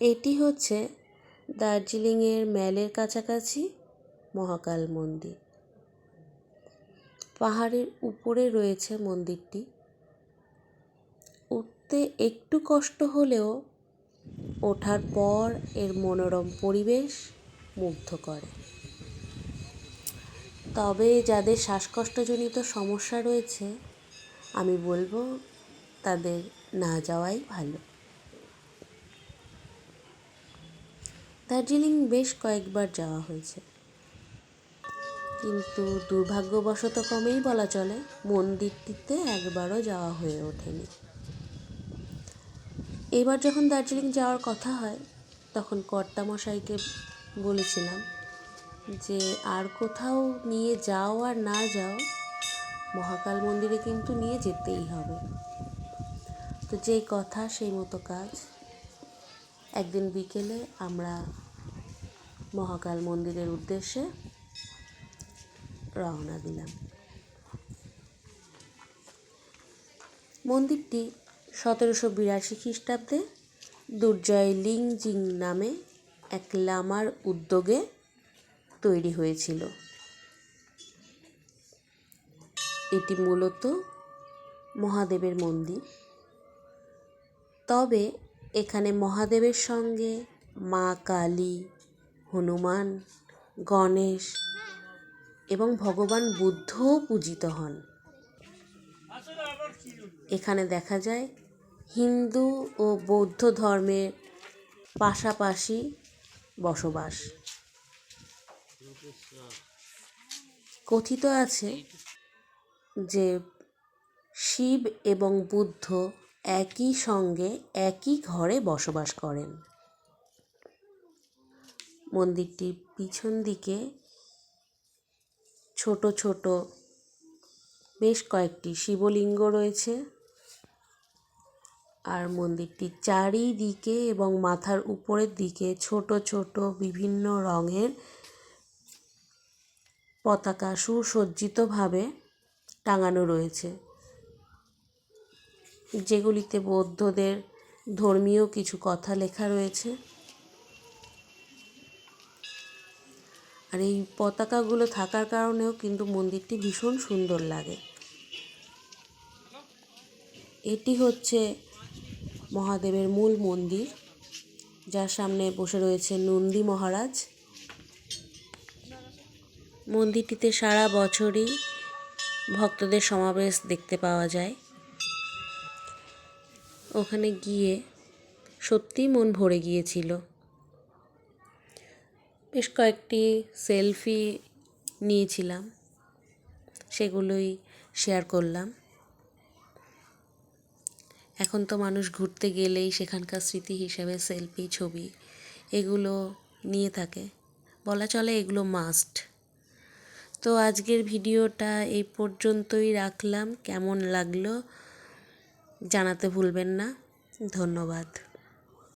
এটি হচ্ছে দার্জিলিংয়ের ম্যালের কাছাকাছি মহাকাল মন্দির। পাহাড়ের উপরে রয়েছে মন্দিরটি। উঠতে একটু কষ্ট হলেও ওঠার পর এর মনোরম পরিবেশ মুগ্ধ করে। তবে যাদের শ্বাসকষ্টজনিত সমস্যা রয়েছে, আমি বলব তাদের না যাওয়াই ভালো। দার্জিলিং বেশ কয়েকবার যাওয়া হয়েছে। কিন্তু দুর্ভাগ্যবশত কমেই বলা চলে মন্দিরটিতে একবারও যাওয়া হয়ে ওঠেনি। এবার যখন দার্জিলিং যাওয়ার কথা হয়, তখন কর্তামশাইকে বলেছিলাম যে, আর কোথাও নিয়ে যাও আর না যাও, মহাকাল মন্দিরে কিন্তু নিয়ে যেতেই হবে। তো যেই কথা, সেই মতো কাজ একদিন বিকেলে আমরা মহাকাল মন্দিরের উদ্দেশ্যে রওনা দিলাম। মন্দিরটি সতেরোশো বিরাশি খ্রিস্টাব্দে দুর্জয় লিংজিং নামে এক লামার উদ্যোগে তৈরি হয়েছিল। এটি মূলত মহাদেবের মন্দির। তবে এখানে মহাদেবের সঙ্গে মা কালী, হনুমান, গণেশ এবং ভগবান বুদ্ধও পূজিত হন। এখানে দেখা যায় হিন্দু ও বৌদ্ধ ধর্মের পাশাপাশি বসবাস। কথিত আছে যে শিব এবং বুদ্ধ একই সঙ্গে একই ঘরে বসবাস করেন। মন্দিরটির পিছন দিকে ছোট ছোট বেশ কয়েকটি শিবলিঙ্গ রয়েছে আর মন্দিরটির চারিদিকে এবং মাথার উপরের দিকে ছোট ছোট বিভিন্ন রঙের পতাকা সুসজ্জিতভাবে টাঙানো রয়েছে। যেগুলিতে বৌদ্ধদের ধর্মীয় কিছু কথা লেখা রয়েছে। আর এই পতাকাগুলো থাকার কারণেও কিন্তু মন্দিরটি ভীষণ সুন্দর লাগে। এটি হচ্ছে মহাদেবের মূল মন্দির, যার সামনে বসে রয়েছে নন্দী মহারাজ। মন্দিরটিতে সারা বছরই ভক্তদের সমাবেশ দেখতে পাওয়া যায়। ওখানে গিয়ে সত্যিই মন ভরে গিয়েছিল। বেশ কয়েকটি সেলফি নিয়েছিলাম, সেগুলোই শেয়ার করলাম। এখন তো মানুষ ঘুরতে গেলেই সেখানকার স্মৃতি হিসেবে সেলফি, ছবি এগুলো নিয়ে থাকে। বলা চলে এগুলো মাস্ট তো আজকের ভিডিওটা এই পর্যন্তই রাখলাম। কেমন লাগল? জানাতে ভুলবেন না। ধন্যবাদ।